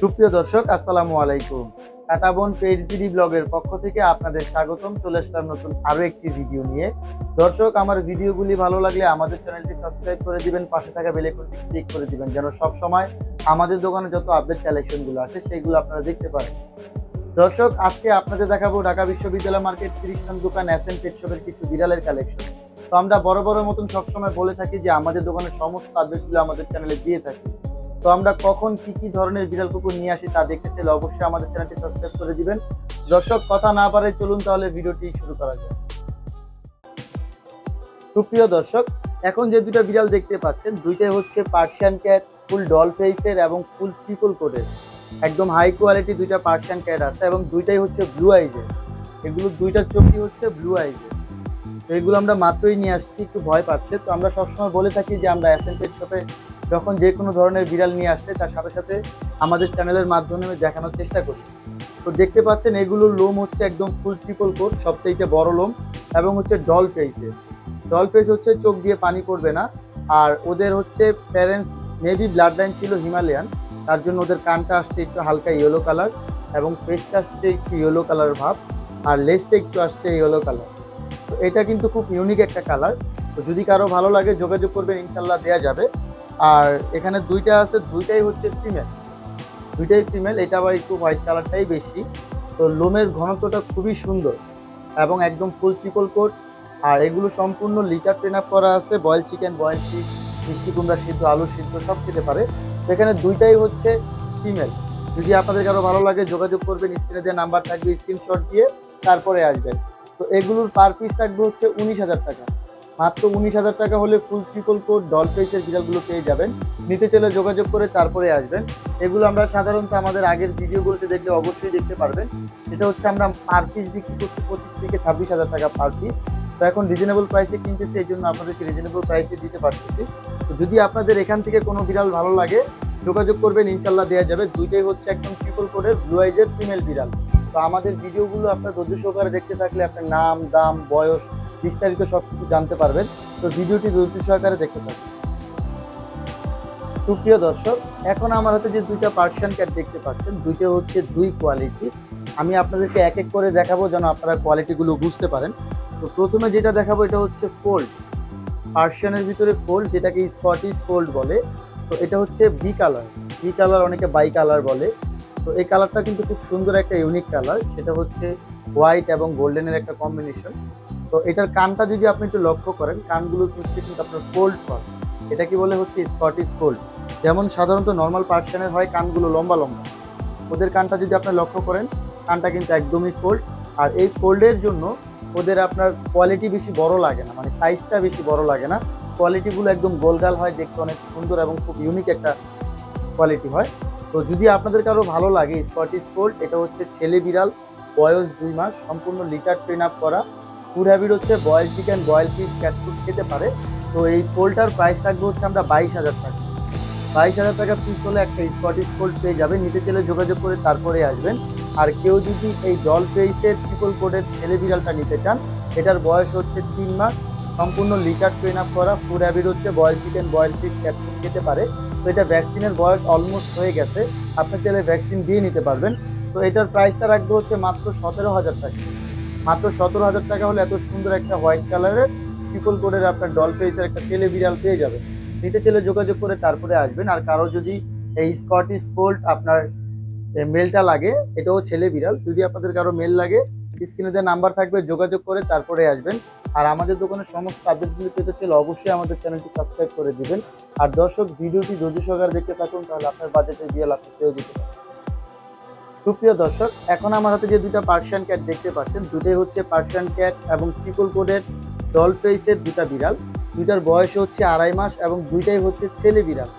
সুপ্রিয় দর্শক, আসসালামু আলাইকুম। কাটাবন পেজদিদি ব্লগের পক্ষ থেকে আপনাদের স্বাগতম। চলে আসলাম নতুন আরও একটি ভিডিও নিয়ে। দর্শক, আমার ভিডিওগুলি ভালো লাগলে আমাদের চ্যানেলটি সাবস্ক্রাইব করে দিবেন, পাশে থাকা বেল আইকনটি ক্লিক করে দিবেন, যেন সব সময় আমাদের দোকানে যত আপডেট কালেকশনগুলো আসে, সেইগুলো আপনারা দেখতে পারেন। দর্শক, আজকে আপনাদের দেখাবো ঢাকা বিশ্ববিদ্যালয় মার্কেট তিরিশ নং দোকান এন পেট কিছু বিড়ালের কালেকশন। তো আমরা বড় বড় মতন সবসময় বলে থাকি যে আমাদের দোকানের সমস্ত আপডেটগুলো আমাদের চ্যানেলে দিয়ে থাকি। তো আমরা কখন কি কি ধরনের বিড়াল কুকুর নিয়ে আসি তা দেখতে চাইলে অবশ্যই আমাদের চ্যানেলটি সাবস্ক্রাইব করে দিবেন। দর্শক, কথা না পারে চলুন তাহলে ভিডিওটি শুরু করা যায় সুপ্রিয় দর্শক, এখন যে দুটো বিড়াল দেখতে পাচ্ছেন, দুইটাই হচ্ছে পার্সিয়ান ক্যাট ফুল ডল ফেসের এবং ফুল ট্রিপল কোডের একদম হাই কোয়ালিটি দুইটা পার্সিয়ান ক্যাট আছে এবং দুইটাই হচ্ছে ব্লু আইজের এগুলো দুইটার চোখই হচ্ছে ব্লু আইজের এগুলো আমরা মাত্রই নিয়ে আসছি, একটু ভয় পাচ্ছে। তো আমরা সবসময় বলে থাকি যে আমরা পেট শপে যখন যে কোনো ধরনের বিড়াল নিয়ে আসলে তার সাথে সাথে আমাদের চ্যানেলের মাধ্যমে দেখানোর চেষ্টা করি। তো দেখতে পাচ্ছেন এগুলোর লোম হচ্ছে একদম ফুল ট্রিপল কোট সবচাইতে বড় লোম, এবং হচ্ছে ডল ফেসের ডল ফেস হচ্ছে চোখ দিয়ে পানি পড়বে না, আর ওদের হচ্ছে প্যারেন্টস মেবি ব্লাড লাইন ছিল হিমালয়ান, তার জন্য ওদের কানটা আসছে একটু হালকা ইয়েলো কালার এবং ফেসটা আসছে একটু ইয়েলো কালার ভাব, আর লেজটা একটু আসছে ইয়েলো কালার তো এটা কিন্তু খুব ইউনিক একটা কালার তো যদি কারও ভালো লাগে, যোগাযোগ করবেন, ইনশাল্লাহ দেওয়া যাবে। আর এখানে দুইটা আছে, দুইটাই হচ্ছে ফিমেল দুইটাই ফিমেল এটা আবার একটু হোয়াইট কালারটাই বেশি। তো লোমের ঘনত্বটা খুবই সুন্দর এবং একদম ফুল চিকল কোট আর এগুলো সম্পূর্ণ লিটার ট্রেন আপ করা আছে বয়েল চিকেন বয়েল ফিশ মিষ্টি কুমড়া সিদ্ধ, আলু সিদ্ধ, সব খেতে পারে। এখানে দুইটাই হচ্ছে ফিমেল যদি আপনাদের কারও ভালো লাগে, যোগাযোগ করবেন স্ক্রিনে দেওয়া নাম্বার থাকবে স্ক্রিনশট দিয়ে তারপরে আসবেন। তো এগুলোর পার পিস থাকবে হচ্ছে উনিশ হাজার টাকা। মাত্র উনিশ হাজার টাকা হলে ফুল ট্রিপল কোড ডল ফেসের বিড়ালগুলো পেয়ে যাবেন। নিতে চাইলে যোগাযোগ করে তারপরে আসবেন। এগুলো আমরা সাধারণত আমাদের আগের ভিডিওগুলোতে দেখলে অবশ্যই দেখতে পারবেন। এটা হচ্ছে আমরা পার পিস বিক্রি করছি পঁচিশ থেকে ছাব্বিশ হাজার টাকা পার পিস তো এখন রিজনেবল প্রাইসে কিনতেছি, এই জন্য আপনাদেরকে রিজনেবল প্রাইসে দিতে পারতেছি। তো যদি আপনাদের এখান থেকে কোনো বিড়াল ভালো লাগে, যোগাযোগ করবেন, ইনশাল্লাহ দেওয়া যাবে। দুইটাই হচ্ছে একদম ট্রিপল কোডের ব্লু আইজের ফিমেল বিড়াল। তো আমাদের ভিডিওগুলো আপনার ধৈর্য সহকারে দেখতে থাকলে আপনার নাম, দাম, বয়স বিস্তারিত সব কিছু জানতে পারবেন। তো ভিডিওটি ধৈর্য সহকারে দেখতে থাকুন। সুপ্রিয় দর্শক, এখন আমার হাতে যে দুইটা পার্সিয়ান ক্যাট দেখতে পাচ্ছেন, দুইটা হচ্ছে দুই কোয়ালিটি আমি আপনাদেরকে এক এক করে দেখাবো যেন আপনারা কোয়ালিটিগুলো বুঝতে পারেন। তো প্রথমে যেটা দেখাবো, এটা হচ্ছে ফোল্ড পার্সিয়ানের ভিতরে ফোল্ড যেটাকে স্কটিশ ফোল্ড বলে, তো এটা হচ্ছে বি কালার বি কালার অনেকে বাই কালার বলে। তো এই কালারটা কিন্তু খুব সুন্দর একটা ইউনিক কালার সেটা হচ্ছে হোয়াইট এবং গোল্ডেনের একটা কম্বিনেশন তো এটার কানটা যদি আপনি একটু লক্ষ্য করেন, কানগুলো হচ্ছে কিন্তু আপনার ফোল্ড করা এটা কি বলে হচ্ছে স্কটিশ ফোল্ড যেমন সাধারণত নর্মাল পার্সিয়ানের হয়, কানগুলো লম্বা লম্বা। ওদের কানটা যদি আপনি লক্ষ্য করেন, কানটা কিন্তু একদমই ফোল্ড আর এই ফোল্ডের জন্য ওদের আপনার কোয়ালিটি বেশি বড় লাগে না মানে সাইজটা বেশি বড় লাগে না। কোয়ালিটিগুলো একদম গোলগাল হয়, দেখতে অনেক সুন্দর এবং খুব ইউনিক একটা কোয়ালিটি হয়। তো যদি আপনাদের কারও ভালো লাগে স্কটিশ ফোল্ড এটা হচ্ছে ছেলে বিড়াল, বয়স দুই মাস, সম্পূর্ণ লিটার ট্রেন আপ করা। ফুড হ্যাবিট হচ্ছে boiled chicken boiled fish cat food খেতে পারে। তো এই ফোল্ডটার প্রাইস থাকবে হচ্ছে আমরা বাইশ হাজার টাকা। বাইশ হাজার টাকা পিস হলে একটা স্কটিশ ফোল্ড পেয়ে যাবেন। নিতে চাইলে যোগাযোগ করে তারপরে আসবেন। আর কেউ যদি এই ডল ফেইসের ট্রিপল কোডের ছেলে বিড়ালটা নিতে চান, এটার বয়স হচ্ছে তিন মাস, সম্পূর্ণ লিটার ট্রেন আপ করা। ফুড হ্যাবিট হচ্ছে boiled chicken boiled fish cat food খেতে পারে। তো এটা ভ্যাকসিনের বয়স অলমোস্ট হয়ে গেছে। আপনি চাইলে ভ্যাকসিন দিয়ে নিতে পারবেন। তো এটার প্রাইসটা রাখবে হচ্ছে মাত্র সতেরো হাজার টাকা। মাত্র সতেরো হাজার টাকা হলে এত সুন্দর একটা হোয়াইট কালারের ট্রিপল কোডের আপনার ডল ফেসের একটা ছেলে বিড়াল পেয়ে যাবেন নিতে চাইলে যোগাযোগ করে তারপরে আসবেন। আর কারও যদি এই স্কটিশ ফোল্ড আপনার মেলটা লাগে, এটাও ছেলে বিড়াল। যদি আপনাদের কারও মেল লাগে স্ক্রিনে নাম্বার থাকবে, যোগাযোগ করে তারপরে আসবেন। আর আমাদের দোকানের সমস্ত আপডেটগুলি পেতে চাইলে অবশ্যই আমাদের চ্যানেলটি সাবস্ক্রাইব করে দিবেন। আর দর্শক, ভিডিওটি ধৈর্য সহকারে দেখতে থাকুন, তাহলে আপনার বাজেটে গিয়ে আপনি পেয়ে যেতে পারেন। সুপ্রিয় দর্শক, এখন আমার হাতে যে দুইটা পার্সিয়ান ক্যাট দেখতে পাচ্ছেন, দুটোই হচ্ছে পার্সিয়ান ক্যাট এবং ট্রিপল কোডের ডল ফেসের দুটা বিড়াল। দুইটার বয়স হচ্ছে আড়াই মাস এবং দুইটাই হচ্ছে ছেলে বিড়াল।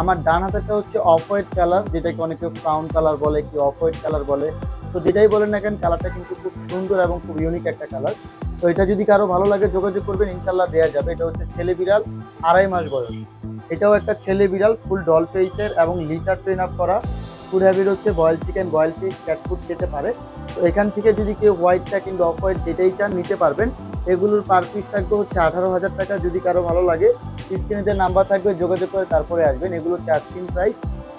আমার ডান হাতেটা হচ্ছে অফ হোয়াইট কালার যেটাকে অনেকে ব্রাউন কালার বলে কি অফ হোয়াইট কালার বলে। তো যেটাই বলেন না কেন কালারটা কিন্তু খুব সুন্দর এবং খুব ইউনিক একটা কালার তো এটা যদি কারও ভালো লাগে, যোগাযোগ করবেন, ইনশাল্লাহ দেওয়া যাবে। এটা হচ্ছে ছেলে বিড়াল, আড়াই মাস বয়স। এটাও একটা ছেলে বিড়াল ফুল ডল ফেসের এবং লিটার ট্রেন আপ করা। ফুড হ্যাবিট হচ্ছে boiled chicken boiled fish cat food খেতে পারে। তো এখান থেকে যদি কেউ হোয়াইটটা কিংবা অফ হোয়াইট যেটাই চান নিতে পারবেন, এগুলোর পার পিস থাকবে হচ্ছে আঠারো হাজার টাকা। যদি কারও ভালো লাগে স্ক্রিনে নাম্বার থাকবে, যোগাযোগ করে তারপরে আসবেন। এগুলো হচ্ছে আস্কিং প্রাইস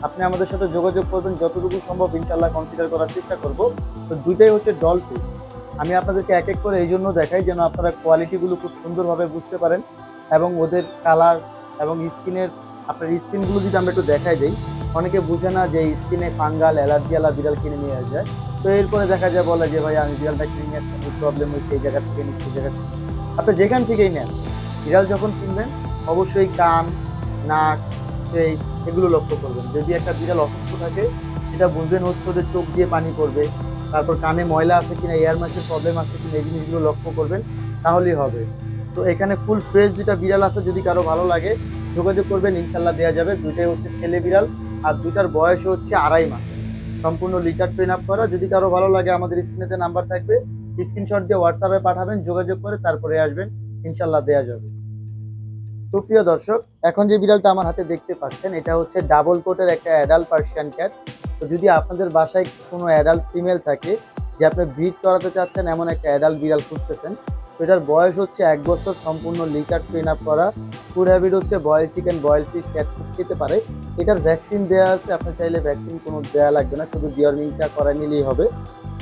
আপনি আমাদের সাথে যোগাযোগ করবেন, যতটুকু সম্ভব ইনশাল্লাহ কনসিডার করার চেষ্টা করব। তো দুইটাই হচ্ছে ডল ফিস আমি আপনাদেরকে এক এক করে এই জন্য দেখাই যেন আপনারা কোয়ালিটিগুলো খুব সুন্দরভাবে বুঝতে পারেন এবং ওদের কালার এবং স্কিনের, আপনার স্কিনগুলো যদি আমরা একটু দেখাই দিই, অনেকে বুঝে না যে স্কিনে ফাঙ্গাল, অ্যালার্জি আলা বিড়াল কিনে নিয়ে যায় তো এরপরে দেখা যায় বলে যে, ভাই, আমি বিড়ালটা কিনে নিয়ে আসছি প্রবলেম হয়েছে, এই জায়গা থেকে নিচ্ছি সেই জায়গা থেকে আপনি যেখান থেকেই নেন, বিড়াল যখন কিনবেন, অবশ্যই কান, নাক ফেস এগুলো লক্ষ্য করবেন। যদি একটা বিড়াল অসুস্থ থাকে, সেটা বুঝবেন হচ্ছে ওদের চোখ দিয়ে পানি পড়বে। তারপর কানে ময়লা আছে কিনা এয়ার মাসের প্রবলেম আছে কিনা, এই জিনিসগুলো লক্ষ্য করবেন, তাহলেই হবে। তো এখানে ফুল ফ্রেশ দুটা বিড়াল আছে, যদি কারও ভালো লাগে, যোগাযোগ করবেন, ইনশাল্লাহ দেওয়া যাবে। দুইটাই হচ্ছে ছেলে বিড়াল, আর দুইটার বয়স হচ্ছে আড়াই মাস। সম্পূর্ণ লিটার ট্রেন আপ করা। যদি কারও ভালো লাগে, আমাদের স্ক্রিনেতে নাম্বার থাকবে। স্ক্রিনশট দিয়ে হোয়াটসঅ্যাপে পাঠাবেন, যোগাযোগ করে তারপরে আসবেন, ইনশাল্লাহ দেওয়া যাবে। তো প্রিয় দর্শক, এখন যে বিড়ালটা আমার হাতে দেখতে পাচ্ছেন, এটা হচ্ছে ডাবল কোটের একটা অ্যাডাল্ট পার্সিয়ান ক্যাট তো যদি আপনাদের বাসায় কোনো অ্যাডাল্ট ফিমেল থাকে যে আপনি ব্রিড করাতে চাচ্ছেন, এমন একটা অ্যাডাল্ট বিড়াল খুঁজতেছেন, তো এটার বয়স হচ্ছে এক বছর, সম্পূর্ণ লিটার ট্রেন আপ করা। ফুড হ্যাবিট হচ্ছে boiled chicken boiled fish cat খেতে পারে। এটার ভ্যাকসিন দেওয়া আছে, আপনি চাইলে ভ্যাকসিন কোনো দেওয়া লাগবে না, শুধু ডিওরমিংটা করা নিলেই হবে।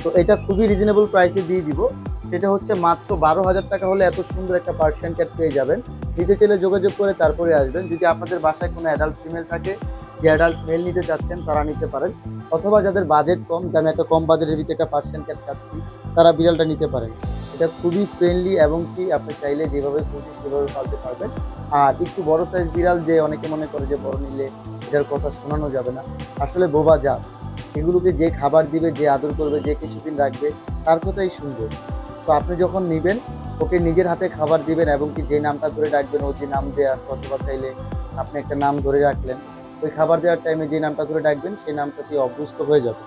তো এটা খুবই রিজনেবল প্রাইসে দিয়ে দিব। সেটা হচ্ছে মাত্র বারো হাজার টাকা হলে এত সুন্দর একটা পার্সিয়ান ক্যাট পেয়ে যাবেন। নিতে চাইলে যোগাযোগ করে তারপরে আসবেন। যদি আপনাদের বাসায় কোনো অ্যাডাল্ট ফিমেল থাকে যে অ্যাডাল্ট মেল নিতে চাচ্ছেন, তারা নিতে পারেন। অথবা যাদের বাজেট কম, যে আমি একটা কম বাজেটের ভিতরে একটা পার্সিয়ান ক্যাট চাচ্ছি, তারা বিড়ালটা নিতে পারেন। এটা খুবই ফ্রেন্ডলি এবং কি আপনি চাইলে যেভাবে খুশি সেভাবে পালতে পারবেন। আর একটু বড় সাইজ বিড়াল যে অনেকে মনে করে যে বড় নিলে এটার কথা শোনানো যাবে না। আসলে বোবা জাত। এগুলোকে যে খাবার দিবে, যে আদর করবে, যে কিছুদিন রাখবে, তার কথাই শুনবে। তো আপনি যখন নেবেন, ওকে নিজের হাতে খাবার দিবেন এবং কি যে নামটা ধরে রাখবেন ও যে নাম দেওয়া আছে, অথবা চাইলে আপনি একটা নাম ধরে রাখলেন ওই খাবার দেওয়ার টাইমে যে নামটা ধরে ডাকবেন, সেই নামটাতে অভ্যস্ত হয়ে যাবে।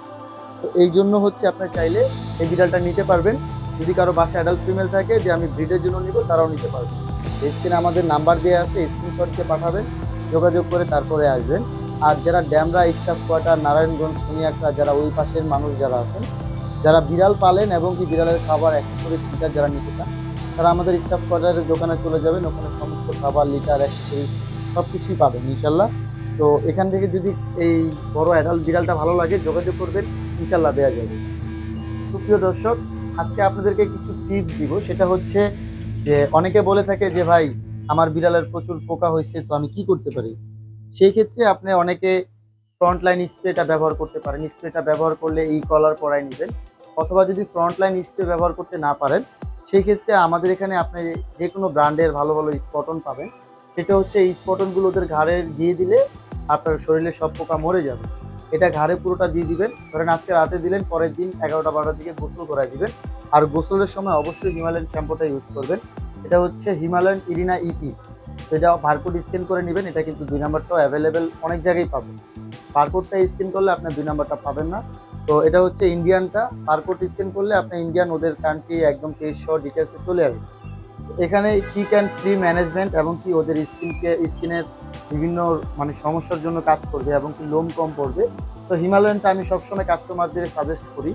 তো এই জন্য হচ্ছে আপনি চাইলে এই বিড়ালটা নিতে পারবেন। যদি কারও বাসায় অ্যাডাল্ট ফিমেল থাকে, যে আমি ব্রিডের জন্য নিব, তারাও নিতে পারবেন স্ক্রিনে আমাদের নাম্বার দেওয়া আছে স্ক্রিনশট দিয়ে পাঠাবেন, যোগাযোগ করে তারপরে আসবেন। আর যারা ড্যামরা স্টাফ কোয়ার্টার নারায়ণগঞ্জ সোনিয়াকড়া যারা ওই পাশের মানুষ যারা আছেন, যারা বিড়াল পালেন এবং কি বিড়ালের খাবার অ্যাক্সেসরিজ লিটার যারা নিতে চান, তারা আমাদের স্টাফ কোয়ার্টারের দোকানে চলে যাবেন। ওখানে সমস্ত খাবার লিটার অ্যাক্সেসরিজ সব কিছুই পাবেন, ইনশাল্লাহ। তো এখান থেকে যদি এই বড় অ্যাডাল্ট বিড়ালটা ভালো লাগে, যোগাযোগ করবেন, ইনশাল্লাহ দেওয়া যাবে। সুপ্রিয় দর্শক, আজকে আপনাদেরকে কিছু টিপস দিব। সেটা হচ্ছে যে, অনেকে বলে থাকে যে, ভাই, আমার বিড়ালের প্রচুর পোকা হয়েছে, তো আমি কি করতে পারি? সেই ক্ষেত্রে আপনি অনেকে ফ্রন্ট লাইন স্প্রেটা ব্যবহার করতে পারেন। স্প্রেটা ব্যবহার করলে এই কলার পরাই নেবেন। অথবা যদি ফ্রন্ট লাইন স্প্রে ব্যবহার করতে না পারেন, সেই ক্ষেত্রে আমাদের এখানে আপনি যে কোনো ব্র্যান্ডের ভালো ভালো স্পটন পাবেন। সেটা হচ্ছে এই স্পটনগুলো ওদের ঘাড়ে দিয়ে দিলে আপনার শরীরে সব পোকা মরে যাবে। এটা ঘাড়ে পুরোটা দিয়ে দিবেন। ধরেন আজকে রাতে দিলেন, পরের দিন এগারোটা বারোটার দিকে গোসল করাই দিবেন। আর গোসলের সময় অবশ্যই হিমালয়ান শ্যাম্পুটা ইউজ করবেন। এটা হচ্ছে হিমালয়ান ইরিনা ইপি তো এটা বারকোড স্ক্যান করে নেবেন। এটা কিন্তু দুই নাম্বারটাও অ্যাভেলেবেল অনেক জায়গায় পাবেন। বারকোডটা স্ক্যান করলে আপনি দুই নাম্বারটা পাবেন না। তো এটা হচ্ছে ইন্ডিয়ানটা। বারকোড স্ক্যান করলে আপনি ইন্ডিয়ান ওদের কান্ট্রি একদম পেজ সহ ডিটেলসে চলে আসবে। এখানে কিক অ্যান্ড ফ্রি ম্যানেজমেন্ট এবং কি ওদের স্কিনকে স্কিনের বিভিন্ন মানে সমস্যার জন্য কাজ করবে এবং কি লোম কম পড়বে। তো হিমালয়ানটা আমি সবসময় কাস্টমারদের সাজেস্ট করি।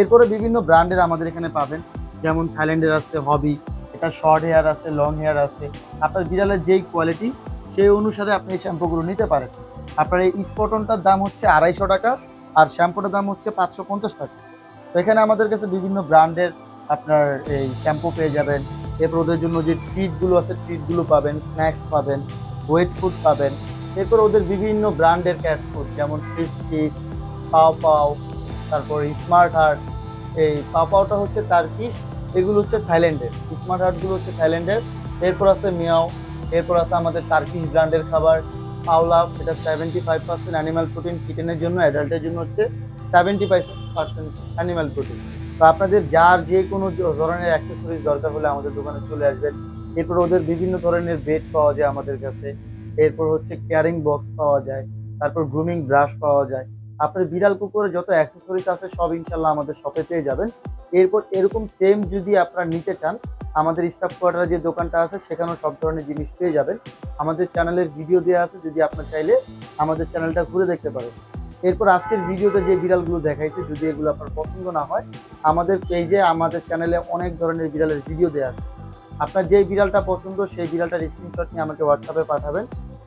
এরপরে বিভিন্ন ব্র্যান্ডের আমাদের এখানে পাবেন। যেমন থাইল্যান্ডের আছে হবি, এটা শর্ট হেয়ার আছে লং হেয়ার আছে। আপনার বিড়ালের যেই কোয়ালিটি সেই অনুসারে আপনি এই শ্যাম্পুগুলো নিতে পারেন। আপনার এই স্পটনটার দাম হচ্ছে আড়াইশো টাকা আর শ্যাম্পুটার দাম হচ্ছে পাঁচশো পঞ্চাশ টাকা। তো এখানে আমাদের কাছে বিভিন্ন ব্র্যান্ডের আপনার এই শ্যাম্পু পেয়ে যাবেন। এরপর ওদের জন্য যে ট্রিটগুলো আছে ট্রিটগুলো পাবেন স্ন্যাক্স পাবেন। ওয়েট ফুড পাবেন। এরপর ওদের বিভিন্ন ব্র্যান্ডের ক্যাট ফুড যেমন ফিস কিস পাও পাও তারপর স্মার্ট হার্ট এই পাও পাওটা হচ্ছে টার্কিশ এগুলো হচ্ছে থাইল্যান্ডের স্মার্ট হার্টগুলো হচ্ছে থাইল্যান্ডের এরপর আছে মিয়াও এরপর আছে আমাদের টার্কিশ ব্র্যান্ডের খাবার পাওলা এটা seventy five percent animal protein কিটেনের জন্য অ্যাডাল্টের জন্য হচ্ছে seventy five percent animal protein তো আপনাদের যার যে কোনো ধরনের অ্যাক্সেসরিজ দরকার হলে আমাদের দোকানে চলে আসবেন। এরপর ওদের বিভিন্ন ধরনের বেড পাওয়া যায় আমাদের কাছে। এরপর হচ্ছে ক্যারিং বক্স পাওয়া যায়, তারপর গ্রুমিং ব্রাশ পাওয়া যায়। আপনার বিড়াল কুকুরের যত অ্যাক্সেসরিজ আছে সব ইনশাল্লাহ আমাদের শপে পেয়ে যাবেন। এরপর এরকম সেম যদি আপনারা নিতে চান, আমাদের স্টাফ কোয়ার্টারে যে দোকানটা আছে সেখানেও সব ধরনের জিনিস পেয়ে যাবেন। আমাদের চ্যানেলের ভিডিও দেওয়া আছে, যদি আপনার চাইলে আমাদের চ্যানেলটা ঘুরে দেখতে পারেন। এরপর আজকের ভিডিওতে যে বিড়ালগুলো দেখাইছে, যদি এগুলো আপনার পছন্দ না হয়, আমাদের পেজে আমাদের চ্যানেলে অনেক ধরনের বিড়ালের ভিডিও দেওয়া আছে। আপনার যে বিড়ালটা পছন্দ, সেই বিড়ালটার স্ক্রিনশট নিয়ে আমাকে হোয়াটসঅ্যাপে পাঠাবেন।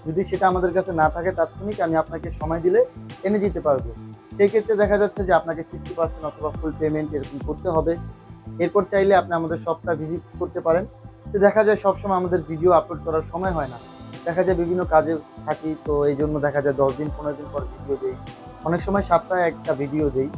যদি সেটা আমাদের কাছে না থাকে তাৎক্ষণিক আমি আপনাকে সময় দিলে এনে দিতে পারব। সেই ক্ষেত্রে দেখা যাচ্ছে যে আপনাকে ফিফটি পার্সেন্ট অথবা ফুল পেমেন্ট এরকম করতে হবে। এরপর চাইলে আপনি আমাদের শপটা ভিজিট করতে পারেন। তো দেখা যায় সবসময় আমাদের ভিডিও আপলোড করার সময় হয় না। দেখা যায় বিভিন্ন কাজে থাকি, তো এই জন্য দেখা যায় দশ দিন, পনেরো দিন পর ভিডিও দেই। অনেক সময় সপ্তাহে একটা ভিডিও দেই।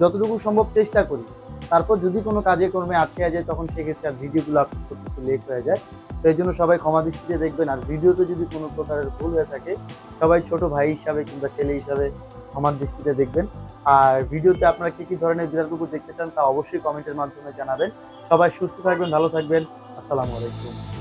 যতটুকু সম্ভব চেষ্টা করি। তারপর যদি কোনো কাজে কর্মে আটকে যায়, তখন সেক্ষেত্রে আর ভিডিওগুলো আপলোড করতে লেট হয়ে যায়। সেই জন্য সবাই ক্ষমা দৃষ্টিতে দেখবেন। আর ভিডিওতে যদি কোনো প্রকারের ভুল হয়ে থাকে, সবাই ছোট ভাই হিসাবে কিংবা ছেলে হিসাবে ক্ষমার দৃষ্টিতে দেখবেন। আর ভিডিওতে আপনারা কী কী ধরনের বিড়াল কুকুর দেখতে চান, তা অবশ্যই কমেন্টের মাধ্যমে জানাবেন। সবাই সুস্থ থাকবেন, ভালো থাকবেন। আসসালামু আলাইকুম।